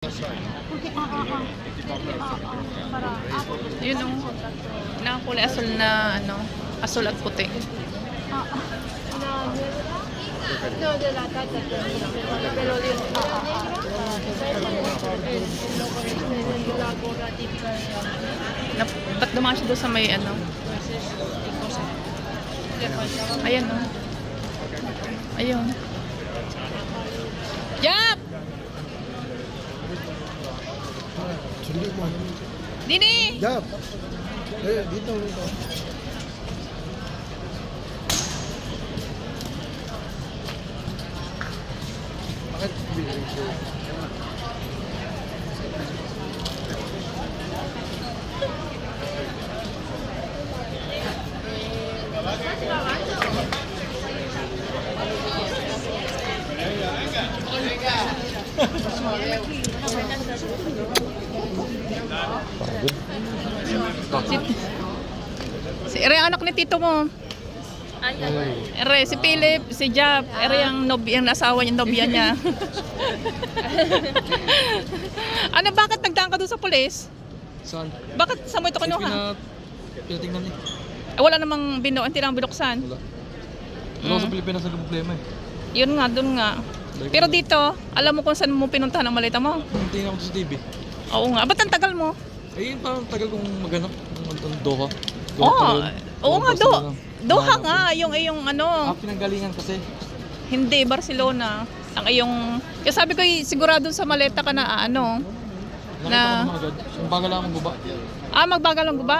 Okay, ah, ah, ah. Ah, ah. Para, ako. Yun o. Nakakulay asul na ano, asul at puti. No, de la tata, pero de la ba't dumaan siya doon sa may ano? Ayan o. Ayun. Sundi mo. Dini! Jab. Eh, dito, dito. Bakit binigay ko? Si, Ere anak ni tito mo. Ere, si Philip, si Jap, Ere ang nobya, ang asawa niya, nobya niya. ano, bakit nagdaan ka doon sa pulis? Saan? Bakit sa mo ito kinuha? Pina, pinatingnan niya. Eh, wala namang binu, hindi lang binuksan. Wala. Wala Mm. sa Pilipinas ang problema eh. Yun nga, doon nga. Pero dito, alam mo kung saan mo pinuntahan ang malita mo? Hindi ako sa TV. Oo nga. Ba't ang tagal mo? Eh, yun parang tagal kong maghanap ng ng Doha. Doha Oo, oo nga, Barcelona. Doha Hinahanap nga, yung iyong ano, Ah, pinanggalingan kasi. hindi, Barcelona. Ang iyong, kaya sabi ko, eh, sigurado sa maleta ka na, ah, ano, Nakita Na- ko naman agad. Ang bagal lang ang guba. ah, magbagal ang guba.